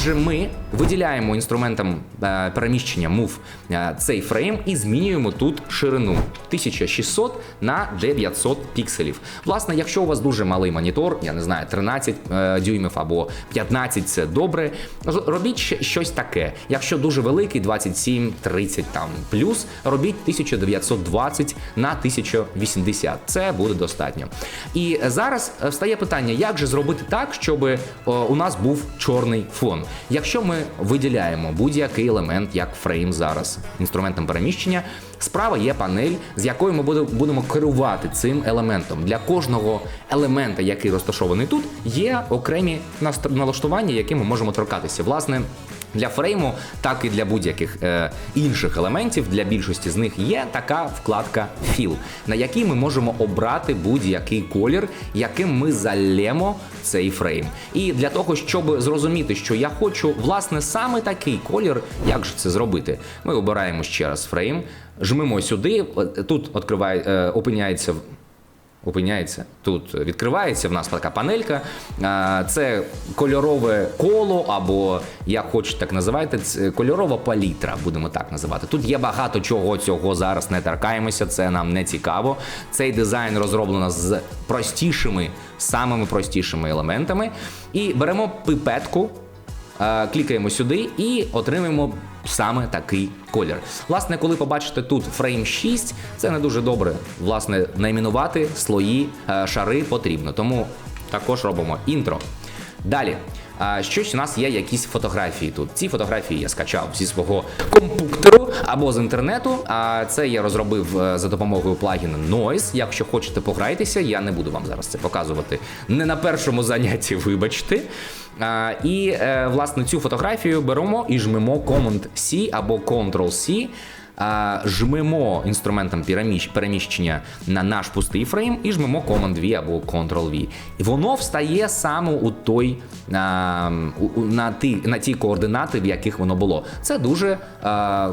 Отже, ми виділяємо інструментом е, переміщення Move е, цей фрейм і змінюємо тут ширину 1600 на 900 пікселів. Власне, якщо у вас дуже малий монітор, я не знаю, 13 е, дюймів або 15 це добре. Робіть щось таке. Якщо дуже великий, 27, 30 там плюс, робіть 1920 на 1080. Це буде достатньо. І зараз встає питання, як же зробити так, щоб у нас був чорний фон. Якщо ми виділяємо будь-який елемент, як фрейм зараз, інструментом переміщення, справа є панель, з якою ми будемо керувати цим елементом. Для кожного елемента, який розташований тут, є окремі налаштування, які ми можемо торкатися. Власне. Для фрейму, так і для будь-яких е, інших елементів, для більшості з них є така вкладка Fill, на якій ми можемо обрати будь-який колір, яким ми залємо цей фрейм. І для того, щоб зрозуміти, що я хочу власне саме такий колір, як же це зробити, ми обираємо ще раз фрейм, жмемо сюди. е, Тут відкриває, е, опиняється опиняється. Тут відкривається в нас така панелька. Це кольорове коло, або як хочете так називайте, це кольорова палітра, будемо так називати. Тут є багато чого цього зараз не торкаємося, це нам не цікаво. Цей дизайн розроблено з простішими, самими простішими елементами. І беремо пипетку. Клікаємо сюди і отримаємо саме такий колір. Власне, коли побачите тут фрейм 6, це не дуже добре. Власне, найменувати слої, е, шари потрібно. Тому також робимо інтро. Далі. Щось у нас є якісь фотографії тут. Ці фотографії я скачав зі свого комп'ютеру або з інтернету. А це я розробив е, за допомогою плагіна Noise. Якщо хочете пограйтеся, я не буду вам зараз це показувати не на першому занятті, вибачте. А, І е, власне цю фотографію беремо і жмемо Command-C або Ctrl-C. Жмемо інструментом переміщ- переміщення на наш пустий фрейм і жмемо Command-V або Ctrl-V. І воно встає саме у той на ті, на ті координати, в яких воно було. Це дуже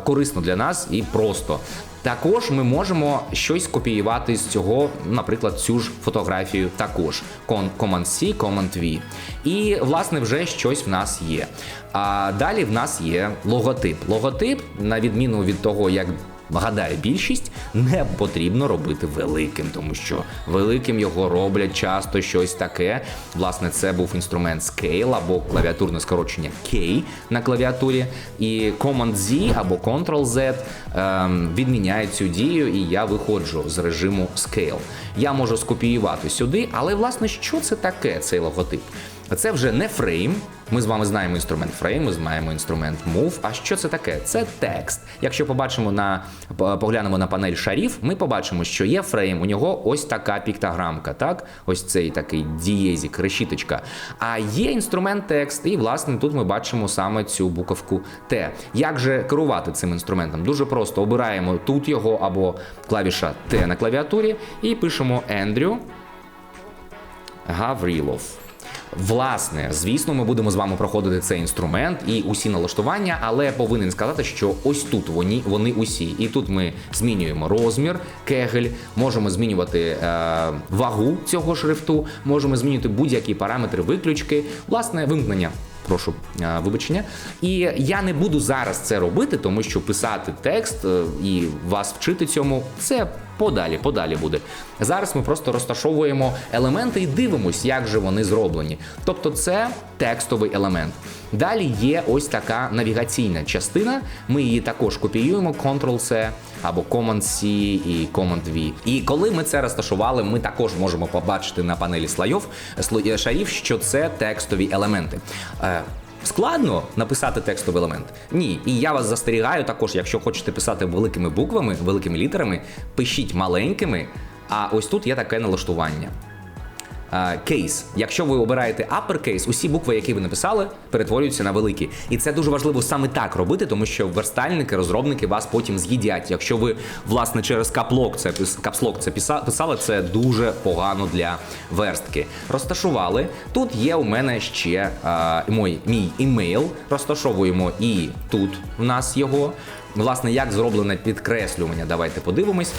корисно для нас і просто. Також ми можемо щось копіювати з цього, наприклад, цю ж фотографію також. Command-C, Command-V. І, власне, вже щось в нас є. А далі в нас є логотип. Логотип, на відміну від того, як Гадаю, більшість не потрібно робити великим, тому що великим його роблять часто щось таке. Власне, це був інструмент Scale або клавіатурне скорочення K на клавіатурі. І Command-Z або Ctrl-Z ем, відміняють цю дію, і я виходжу з режиму Scale. Я можу скопіювати сюди, але власне що це таке, цей логотип? Це вже не фрейм. Ми з вами знаємо інструмент фрейм, ми знаємо інструмент move. А що це таке? Це текст. Якщо побачимо на поглянемо на панель шарів, ми побачимо, що є фрейм. У нього ось така піктограмка, так? Ось цей такий дієзік, решіточка. А є інструмент текст, і власне тут ми бачимо саме цю буковку Т. Як же керувати цим інструментом? Дуже просто обираємо тут його або клавіша Т на клавіатурі і пишемо Ендрю Гаврілов. Власне, звісно, ми будемо з вами проходити цей інструмент і усі налаштування, але повинен сказати, що ось тут вони, вони усі. І тут ми змінюємо розмір, кегель, можемо змінювати е, вагу цього шрифту, можемо змінювати будь-які параметри виключки, власне, вимкнення. Прошу е, вибачення. І я не буду зараз це робити, тому що писати текст е, і вас вчити цьому це подалі, подалі буде. Зараз ми просто розташовуємо елементи і дивимось, як же вони зроблені. Тобто, це текстовий елемент. Далі є ось така навігаційна частина. Ми її також копіюємо Ctrl-C або Command-C і Command-V. І коли ми це розташували, ми також можемо побачити на панелі слоїв сло- шарів, що це текстові елементи. Складно написати текстовий елемент? Ні. І я вас застерігаю також, якщо хочете писати великими буквами, великими літерами, пишіть маленькими. А ось тут є таке налаштування. Кейс. Якщо ви обираєте uppercase, усі букви, які ви написали, перетворюються на великі. І це дуже важливо саме так робити, тому що верстальники, розробники вас потім з'їдять. Якщо ви власне через каплок це капслок це писа- писали, це дуже погано для верстки. Розташували. Тут є у мене ще а, мій, мій імейл. Розташовуємо і тут в нас його. Власне, як зроблене підкреслювання. Давайте подивимось.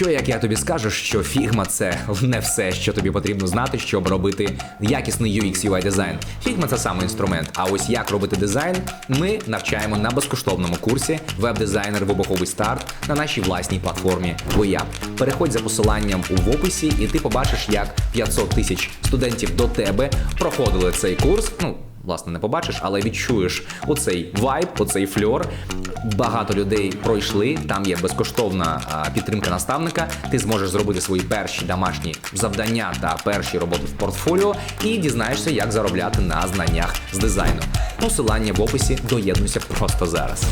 Що як я тобі скажу, що Figma це не все, що тобі потрібно знати, щоб робити якісний UX UI дизайн. Figma це саме інструмент. А ось як робити дизайн, ми навчаємо на безкоштовному курсі веб-дизайнер вибуховий старт на нашій власній платформі WeUp. Переходь за посиланням у описі, і ти побачиш, як 500 тисяч студентів до тебе проходили цей курс. Ну власне не побачиш, але відчуєш оцей вайб, оцей фльор. Багато людей пройшли. Там є безкоштовна підтримка наставника. Ти зможеш зробити свої перші домашні завдання та перші роботи в портфоліо і дізнаєшся, як заробляти на знаннях з дизайну. Посилання в описі доєднуйся просто зараз.